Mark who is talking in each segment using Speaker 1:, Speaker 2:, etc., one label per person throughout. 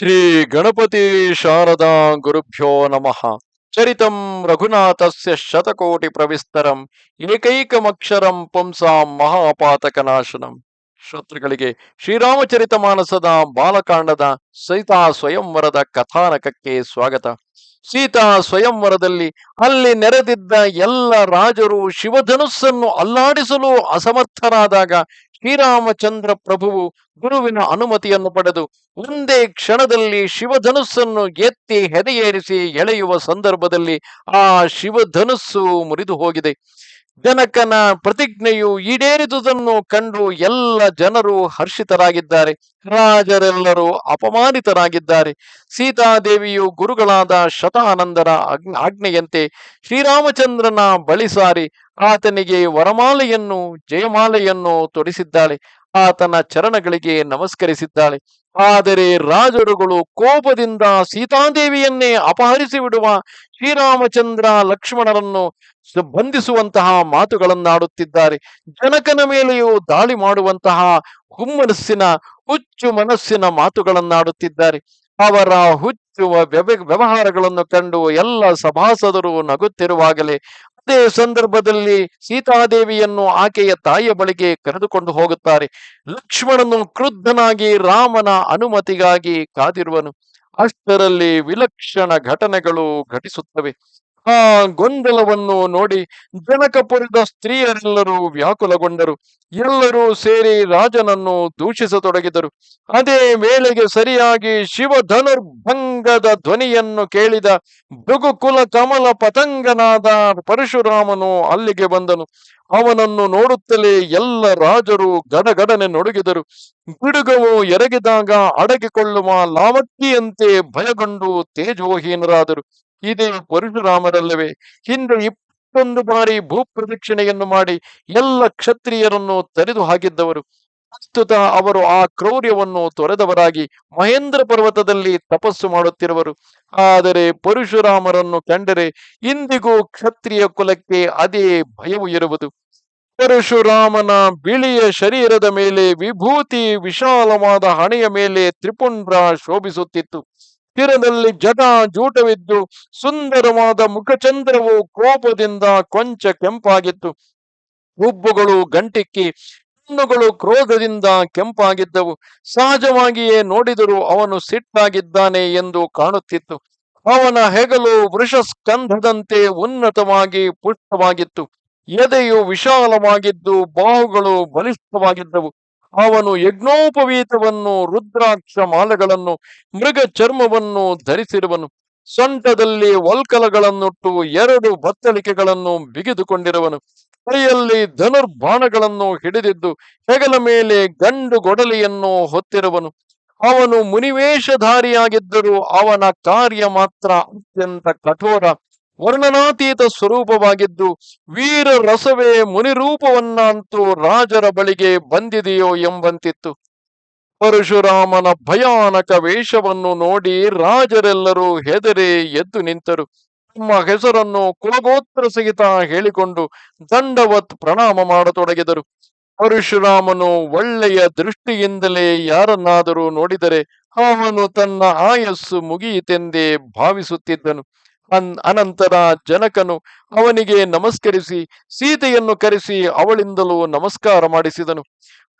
Speaker 1: ಶ್ರೀ ಗಣಪತಿ ಶಾರದಾ ಗುರುಭ್ಯೋ ನಮಃ. ಚರಿತಂ ರಘುನಾಥಸ್ಯ ಶತಕೋಟಿ ಪ್ರವಿಸ್ತರಂ ಏಕೈಕಮಕ್ಷರಂ ಪುಂಸಾಂ ಮಹಾಪಾತಕನಾಶನಂ. ಶ್ರೋತೃಗಳಿಗೆ ಶ್ರೀರಾಮಚರಿತ ಮಾನಸದ ಬಾಲಕಾಂಡದ ಸೀತಾ ಸ್ವಯಂವರದ ಕಥಾನಕಕ್ಕೆ ಸ್ವಾಗತ. ಸೀತಾ ಸ್ವಯಂವರದಲ್ಲಿ ಅಲ್ಲಿ ನೆರೆದಿದ್ದ ಎಲ್ಲ ರಾಜರು ಶಿವಧನುಸ್ಸನ್ನು ಅಲ್ಲಾಡಿಸಲು ಅಸಮರ್ಥರಾದಾಗ ಶ್ರೀರಾಮಚಂದ್ರ ಪ್ರಭುವು ಗುರುವಿನ ಅನುಮತಿಯನ್ನು ಪಡೆದು ಒಂದೇ ಕ್ಷಣದಲ್ಲಿ ಶಿವಧನುಸ್ಸನ್ನು ಎತ್ತಿ ಹೆದೆಯೇರಿಸಿ ಎಳೆಯುವ ಸಂದರ್ಭದಲ್ಲಿ ಆ ಶಿವಧನುಸ್ಸು ಮುರಿದು ಹೋಗಿದೆ. ಜನಕನ ಪ್ರತಿಜ್ಞೆಯು ಈಡೇರಿದುದನ್ನು ಕಂಡು ಎಲ್ಲ ಜನರು ಹರ್ಷಿತರಾಗಿದ್ದಾರೆ. ರಾಜರೆಲ್ಲರೂ ಅಪಮಾನಿತರಾಗಿದ್ದಾರೆ. ಸೀತಾದೇವಿಯು ಗುರುಗಳಾದ ಶತಾನಂದರ ಆಜ್ಞೆಯಂತೆ ಶ್ರೀರಾಮಚಂದ್ರನ ಬಳಿ ಸಾರಿ ಆತನಿಗೆ ವರಮಾಲೆಯನ್ನು, ಜಯಮಾಲೆಯನ್ನು ತೊಡಿಸಿದ್ದಾಳೆ. ಆತನ ಚರಣಗಳಿಗೆ ನಮಸ್ಕರಿಸಿದ್ದಾಳೆ. ಆದರೆ ರಾಜರುಗಳು ಕೋಪದಿಂದ ಸೀತಾದೇವಿಯನ್ನೇ ಅಪಹರಿಸಿ ಬಿಡುವ ಶ್ರೀರಾಮಚಂದ್ರ ಲಕ್ಷ್ಮಣರನ್ನು ಬಂಧಿಸುವಂತಹ ಮಾತುಗಳನ್ನಾಡುತ್ತಿದ್ದಾರೆ. ಜನಕನ ಮೇಲೆಯೂ ದಾಳಿ ಮಾಡುವಂತಹ ಹುಮ್ಮನಸ್ಸಿನ, ಹುಚ್ಚು ಮನಸ್ಸಿನ ಮಾತುಗಳನ್ನಾಡುತ್ತಿದ್ದಾರೆ. ಅವರ ಹುಚ್ಚುವ ವ್ಯವ- ವ್ಯವಹಾರಗಳನ್ನು ಕಂಡು ಎಲ್ಲ ಸಭಾಸದರು ನಗುತ್ತಿರುವಾಗಲೇ ಅದೇ ಸಂದರ್ಭದಲ್ಲಿ ಸೀತಾದೇವಿಯನ್ನು ಆಕೆಯ ತಾಯಿಯ ಬಳಿಗೆ ಕರೆದುಕೊಂಡು ಹೋಗುತ್ತಾರೆ. ಲಕ್ಷ್ಮಣನು ಕ್ರುದ್ಧನಾಗಿ ರಾಮನ ಅನುಮತಿಗಾಗಿ ಕಾದಿರುವನು. ಅಷ್ಟರಲ್ಲಿ ವಿಲಕ್ಷಣ ಘಟನೆಗಳು ಘಟಿಸುತ್ತವೆ. ಆ ಗೊಂದಲವನ್ನು ನೋಡಿ ಜನಕಪುರದ ಸ್ತ್ರೀಯರೆಲ್ಲರೂ ವ್ಯಾಕುಲಗೊಂಡರು. ಎಲ್ಲರೂ ಸೇರಿ ರಾಜನನ್ನು ದೂಷಿಸತೊಡಗಿದರು. ಅದೇ ವೇಳೆಗೆ ಸರಿಯಾಗಿ ಶಿವಧನುರ್ಭಂಗದ ಧ್ವನಿಯನ್ನು ಕೇಳಿದ ಭೃಗುಕುಲ ಕಮಲ ಪತಂಗನಾದ ಪರಶುರಾಮನು ಅಲ್ಲಿಗೆ ಬಂದನು. ಅವನನ್ನು ನೋಡುತ್ತಲೇ ಎಲ್ಲ ರಾಜರು ಗಡಗಡನೆ ನಡುಗಿದರು. ಗಿಡುಗವು ಎರಗಿದಾಗ ಅಡಗಿಕೊಳ್ಳುವ ಲಾವಕ್ಕಿಯಂತೆ ಭಯಗೊಂಡು ತೇಜೋಹೀನರಾದರು. ಇದೇ ಪರಶುರಾಮರಲ್ಲವೇ ಹಿಂದೆ ಇಪ್ಪತ್ತೊಂದು ಬಾರಿ ಭೂಪ್ರದಕ್ಷಿಣೆಯನ್ನು ಮಾಡಿ ಎಲ್ಲ ಕ್ಷತ್ರಿಯರನ್ನು ತೆರೆದು ಹಾಕಿದ್ದವರು ಪ್ರಸ್ತುತ ಅವರು ಆ ಕ್ರೌರ್ಯವನ್ನು ತೊರೆದವರಾಗಿ ಮಹೇಂದ್ರ ಪರ್ವತದಲ್ಲಿ ತಪಸ್ಸು ಮಾಡುತ್ತಿರುವರು. ಆದರೆ ಪರಶುರಾಮರನ್ನು ಕಂಡರೆ ಇಂದಿಗೂ ಕ್ಷತ್ರಿಯ ಕುಲಕ್ಕೆ ಅದೇ ಭಯವು ಇರುವುದು. ಪರಶುರಾಮನ ಬಿಳಿಯ ಶರೀರದ ಮೇಲೆ ವಿಭೂತಿ ವಿಶಾಲವಾದ ಹಣೆಯ ಮೇಲೆ ತ್ರಿಪುಂಡ್ರ ಶೋಭಿಸುತ್ತಿತ್ತು. ತೀರದಲ್ಲಿ ಜಟ ಜೂಟವಿದ್ದು ಸುಂದರವಾದ ಮುಖಚಂದ್ರವು ಕೋಪದಿಂದ ಕೊಂಚ ಕೆಂಪಾಗಿತ್ತು. ಹುಬ್ಬುಗಳು ಗಂಟಿಕ್ಕಿ, ಕಣ್ಣುಗಳು ಕ್ರೋಧದಿಂದ ಕೆಂಪಾಗಿದ್ದವು. ಸಹಜವಾಗಿಯೇ ನೋಡಿದರೂ ಅವನು ಸಿಟ್ಟಾಗಿದ್ದಾನೆ ಎಂದು ಕಾಣುತ್ತಿತ್ತು. ಅವನ ಹೆಗಲು ವೃಷಸ್ಕಂಧದಂತೆ ಉನ್ನತವಾಗಿ ಪುಷ್ಟವಾಗಿತ್ತು. ಎದೆಯು ವಿಶಾಲವಾಗಿದ್ದು ಬಾಹುಗಳು ಬಲಿಷ್ಠವಾಗಿದ್ದವು. ಅವನು ಯಜ್ಞೋಪವೀತವನ್ನು, ರುದ್ರಾಕ್ಷ ಮಾಲೆಗಳನ್ನು, ಮೃಗ ಚರ್ಮವನ್ನು ಧರಿಸಿರುವನು ಸೊಂಟದಲ್ಲಿ ವಲ್ಕಲಗಳನ್ನುಟ್ಟು ಎರಡು ಬತ್ತಳಿಕೆಗಳನ್ನು ಬಿಗಿದುಕೊಂಡಿರುವನು. ಕೈಯಲ್ಲಿ ಧನುರ್ಬಾಣಗಳನ್ನು ಹಿಡಿದಿದ್ದು ಹೆಗಲ ಮೇಲೆ ಗಂಡು ಗೊಡಲಿಯನ್ನು ಹೊತ್ತಿರುವನು. ಅವನು ಮುನಿವೇಶಧಾರಿಯಾಗಿದ್ದರೂ ಅವನ ಕಾರ್ಯ ಮಾತ್ರ ಅತ್ಯಂತ ಕಠೋರ. ವರ್ಣನಾತೀತ ಸ್ವರೂಪವಾಗಿದ್ದು ವೀರ ರಸವೇ ಮುನಿರೂಪವನ್ನಂತೂ ರಾಜರ ಬಳಿಗೆ ಬಂದಿದೆಯೋ ಎಂಬಂತಿತ್ತು. ಪರಶುರಾಮನ ಭಯಾನಕ ವೇಷವನ್ನು ನೋಡಿ ರಾಜರೆಲ್ಲರೂ ಹೆದರಿ ಎದ್ದು ನಿಂತರು. ತಮ್ಮ ಹೆಸರನ್ನು ಕುಲಗೋತ್ರ ಸಹಿತ ಹೇಳಿಕೊಂಡು ದಂಡವತ್ ಪ್ರಣಾಮ ಮಾಡತೊಡಗಿದರು. ಪರಶುರಾಮನು ಒಳ್ಳೆಯ ದೃಷ್ಟಿಯಿಂದಲೇ ಯಾರನ್ನಾದರೂ ನೋಡಿದರೆ ಅವನು ತನ್ನ ಆಯಸ್ಸು ಮುಗಿಯಿತೆಂದೇ ಭಾವಿಸುತ್ತಿದ್ದನು. ಅನಂತರ ಜನಕನು ಅವನಿಗೆ ನಮಸ್ಕರಿಸಿ, ಸೀತೆಯನ್ನು ಕರೆಸಿ ಅವಳಿಂದಲೂ ನಮಸ್ಕಾರ ಮಾಡಿಸಿದನು.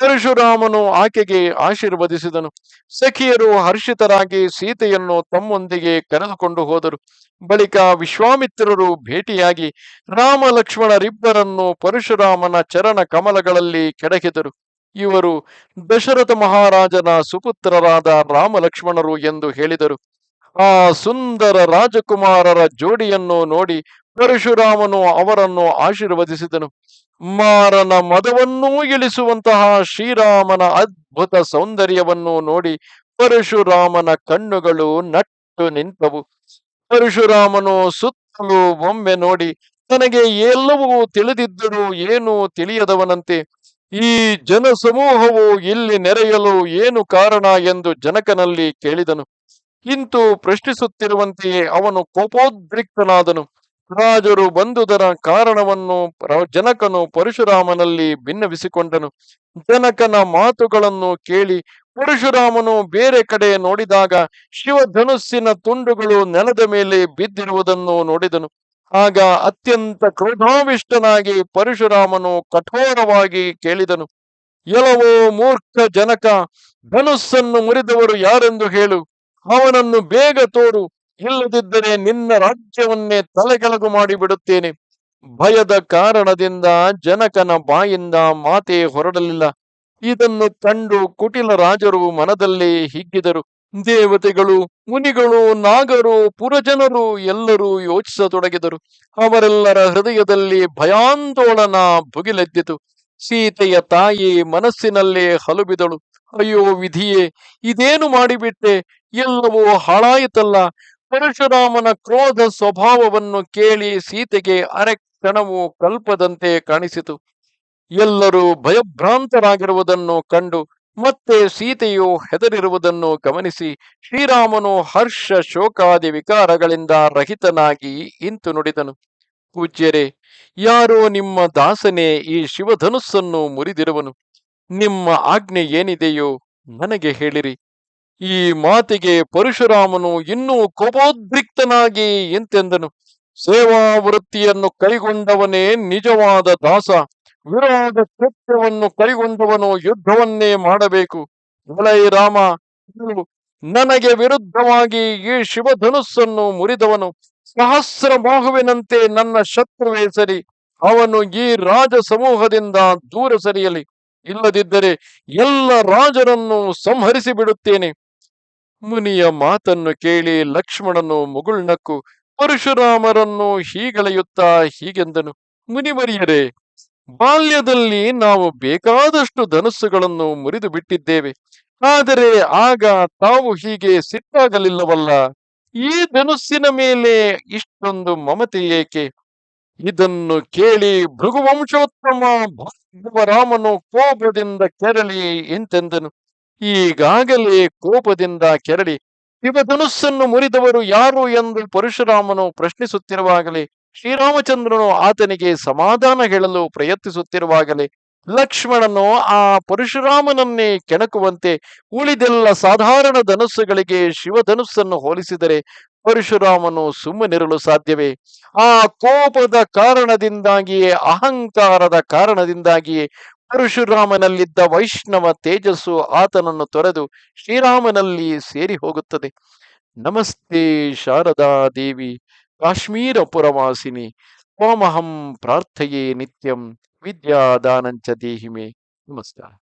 Speaker 1: ಪರಶುರಾಮನು ಆಕೆಗೆ ಆಶೀರ್ವದಿಸಿದನು. ಸಖಿಯರು ಹರ್ಷಿತರಾಗಿ ಸೀತೆಯನ್ನು ತಮ್ಮೊಂದಿಗೆ ಕರೆದುಕೊಂಡು ಹೋದರು. ಬಳಿಕ ವಿಶ್ವಾಮಿತ್ರರು ಭೇಟಿಯಾಗಿ ರಾಮ ಲಕ್ಷ್ಮಣರಿಬ್ಬರನ್ನು ಪರಶುರಾಮನ ಚರಣ ಕಮಲಗಳಲ್ಲಿ ಕೆಡಗಿದರು ಇವರು ದಶರಥ ಮಹಾರಾಜನ ಸುಪುತ್ರರಾದ ರಾಮ ಲಕ್ಷ್ಮಣರು ಎಂದು ಹೇಳಿದರು. ಆ ಸುಂದರ ರಾಜಕುಮಾರರ ಜೋಡಿಯನ್ನು ನೋಡಿ ಪರಶುರಾಮನು ಅವರನ್ನು ಆಶೀರ್ವದಿಸಿದನು. ಮಾರನ ಮದವನ್ನೂ ಇಳಿಸುವಂತಹ ಶ್ರೀರಾಮನ ಅದ್ಭುತ ಸೌಂದರ್ಯವನ್ನು ನೋಡಿ ಪರಶುರಾಮನ ಕಣ್ಣುಗಳು ನಟ್ಟು ನಿಂತವು. ಪರಶುರಾಮನು ಸುತ್ತಲೂ ಒಮ್ಮೆ ನೋಡಿ, ತನಗೆ ಎಲ್ಲವೂ ತಿಳಿದಿದ್ದರೂ ಏನು ತಿಳಿಯದವನಂತೆ. ಈ ಜನಸಮೂಹವು ಇಲ್ಲಿ ನೆರೆಯಲು ಏನು ಕಾರಣ? ಎಂದು ಜನಕನಲ್ಲಿ ಕೇಳಿದನು. ಇಂತು ಪ್ರಶ್ನಿಸುತ್ತಿರುವಂತೆಯೇ ಅವನು ಕೋಪೋದ್ರಿಕ್ತನಾದನು. ರಾಜರು ಬಂದುದರ ಕಾರಣವನ್ನು ಜನಕನು ಪರಶುರಾಮನಲ್ಲಿ ಭಿನ್ನವಿಸಿಕೊಂಡನು ಜನಕನ ಮಾತುಗಳನ್ನು ಕೇಳಿ ಪರಶುರಾಮನು ಬೇರೆ ಕಡೆ ನೋಡಿದಾಗ ಶಿವಧನುಸ್ಸಿನ ತುಂಡುಗಳು ನೆಲದ ಮೇಲೆ ಬಿದ್ದಿರುವುದನ್ನು ನೋಡಿದನು. ಆಗ ಅತ್ಯಂತ ಕ್ರೋಧಾವಿಷ್ಟನಾಗಿ ಪರಶುರಾಮನು ಕಠೋರವಾಗಿ ಕೇಳಿದನು. ಎಲವೋ ಮೂರ್ಖ ಜನಕ, ಧನುಸ್ಸನ್ನು ಮುರಿದವರು ಯಾರೆಂದು ಹೇಳು. ಅವನನ್ನು ಬೇಗ ತೋರು, ಇಲ್ಲದಿದ್ದರೆ ನಿನ್ನ ರಾಜ್ಯವನ್ನೇ ತಲೆಕೆಳಗು ಮಾಡಿಬಿಡುತ್ತೇನೆ. ಭಯದ ಕಾರಣದಿಂದ ಜನಕನ ಬಾಯಿಂದ ಮಾತೇ ಹೊರಡಲಿಲ್ಲ. ಇದನ್ನು ಕಂಡು ಕುಟಿಲ ರಾಜರು ಮನದಲ್ಲಿ ಹಿಗ್ಗಿದರು. ದೇವತೆಗಳು, ಮುನಿಗಳು, ನಾಗರು, ಪುರಜನರು ಎಲ್ಲರೂ ಯೋಚಿಸತೊಡಗಿದರು. ಅವರೆಲ್ಲರ ಹೃದಯದಲ್ಲಿ ಭಯಾಂದೋಳನ ಭುಗಿಲೆದ್ದಿತು. ಸೀತೆಯ ತಾಯಿ ಮನಸ್ಸಿನಲ್ಲೇ ಹಲುಬಿದಳು. ಅಯ್ಯೋ ವಿಧಿಯೇ, ಇದೇನು ಮಾಡಿಬಿಟ್ಟೆ? ಎಲ್ಲವೂ ಹಾಳಾಯಿತಲ್ಲ. ಪರಶುರಾಮನ ಕ್ರೋಧ ಸ್ವಭಾವವನ್ನು ಕೇಳಿ ಸೀತೆಗೆ ಅರೆ ಕ್ಷಣವು ಕಲ್ಪದಂತೆ ಕಾಣಿಸಿತು. ಎಲ್ಲರೂ ಭಯಭ್ರಾಂತರಾಗಿರುವುದನ್ನು ಕಂಡು ಮತ್ತೆ ಸೀತೆಯು ಹೆದರಿರುವುದನ್ನು ಗಮನಿಸಿ ಶ್ರೀರಾಮನು ಹರ್ಷ ಶೋಕಾದಿ ವಿಕಾರಗಳಿಂದ ರಹಿತನಾಗಿ ಇಂತು ನುಡಿದನು. ಪೂಜ್ಯರೇ, ಯಾರೋ ನಿಮ್ಮ ದಾಸನೇ ಈ ಶಿವಧನುಸ್ಸನ್ನು ಮುರಿದಿರುವನು. ನಿಮ್ಮ ಆಜ್ಞೆ ಏನಿದೆಯೋ ನನಗೆ ಹೇಳಿರಿ. ಈ ಮಾತಿಗೆ ಪರಶುರಾಮನು ಇನ್ನೂ ಕೋಪೋದ್ರಿಕ್ತನಾಗಿ ಎಂತೆಂದನು? ಸೇವಾ ವೃತ್ತಿಯನ್ನು ಕೈಗೊಂಡವನೇ ನಿಜವಾದ ದಾಸ ವಿರೋಧ ಕೃತ್ಯವನ್ನು ಕೈಗೊಂಡವನು ಯುದ್ಧವನ್ನೇ ಮಾಡಬೇಕು. ಮಲೈ ರಾಮ ನನಗೆ ವಿರುದ್ಧವಾಗಿ ಈ ಶಿವಧನುಸ್ಸನ್ನು ಮುರಿದವನು. ಸಹಸ್ರ ಬಾಹುವಿನಂತೆ ನನ್ನ ಶತ್ರುವೇ ಸರಿ, ಅವನು ಈ ರಾಜ ಸಮೂಹದಿಂದ ದೂರ ಸರಿಯಲಿ. ಇಲ್ಲದಿದ್ದರೆ ಎಲ್ಲ ರಾಜರನ್ನು ಸಂಹರಿಸಿ ಬಿಡುತ್ತೇನೆ. ಮುನಿಯ ಮಾತನ್ನು ಕೇಳಿ ಲಕ್ಷ್ಮಣನು ಮುಗುಳ್ನಕ್ಕು ಪರಶುರಾಮರನ್ನು ಹೀಗಳೆಯುತ್ತಾ ಹೀಗೆಂದನು. ಮುನಿವರಿಯರೇ, ಬಾಲ್ಯದಲ್ಲಿ ನಾವು ಬೇಕಾದಷ್ಟು ಧನಸ್ಸುಗಳನ್ನು ಮುರಿದು ಬಿಟ್ಟಿದ್ದೇವೆ. ಆದರೆ ಆಗ ತಾವು ಹೀಗೆ ಸಿಟ್ಟಾಗಲಿಲ್ಲವಲ್ಲ. ಈ ಧನುಸ್ಸಿನ ಮೇಲೆ ಇಷ್ಟೊಂದು ಮಮತೆ ಏಕೆ? ಇದನ್ನು ಕೇಳಿ ಭೃಗುವಂಶೋತ್ತಮ ಭಾರ್ಗವರಾಮನು ಕೋಪದಿಂದ ಕೆರಳಿ ಎಂತೆಂದನು ಈಗಾಗಲೇ ಕೋಪದಿಂದ ಕೆರಳಿ. ಶಿವಧನುಸ್ಸನ್ನು ಮುರಿದವರು ಯಾರು ಎಂದು ಪರಶುರಾಮನು ಪ್ರಶ್ನಿಸುತ್ತಿರುವಾಗಲೇ, ಶ್ರೀರಾಮಚಂದ್ರನು ಆತನಿಗೆ ಸಮಾಧಾನ ಹೇಳಲು ಪ್ರಯತ್ನಿಸುತ್ತಿರುವಾಗಲೇ, ಲಕ್ಷ್ಮಣನು ಆ ಪರಶುರಾಮನನ್ನೇ ಕೆಣಕುವಂತೆ ಉಳಿದೆಲ್ಲ ಸಾಧಾರಣ ಧನುಸ್ಸುಗಳಿಗೆ ಶಿವಧನುಸ್ಸನ್ನು ಹೋಲಿಸಿದರೆ ಪರಶುರಾಮನು ಸುಮ್ಮನಿರಲು ಸಾಧ್ಯವೇ? ಆ ಕೋಪದ ಕಾರಣದಿಂದಾಗಿಯೇ, ಅಹಂಕಾರದ ಕಾರಣದಿಂದಾಗಿಯೇ ಪರಶುರಾಮನಲ್ಲಿದ್ದ ವೈಷ್ಣವ ತೇಜಸ್ಸು ಆತನನ್ನು ತೊರೆದು ಶ್ರೀರಾಮನಲ್ಲಿ ಸೇರಿ ಹೋಗುತ್ತದೆ. ನಮಸ್ತೆ ಶಾರದಾ ದೇವಿ ಕಾಶ್ಮೀರ ಪುರವಾಸಿನಿ ತ್ವಾಮಹಂ ಪ್ರಾರ್ಥೆಯೇ ನಿತ್ಯಂ ವಿದ್ಯಾದಾನಂಚ ದೇಹಿಮೆ. ನಮಸ್ಕಾರ.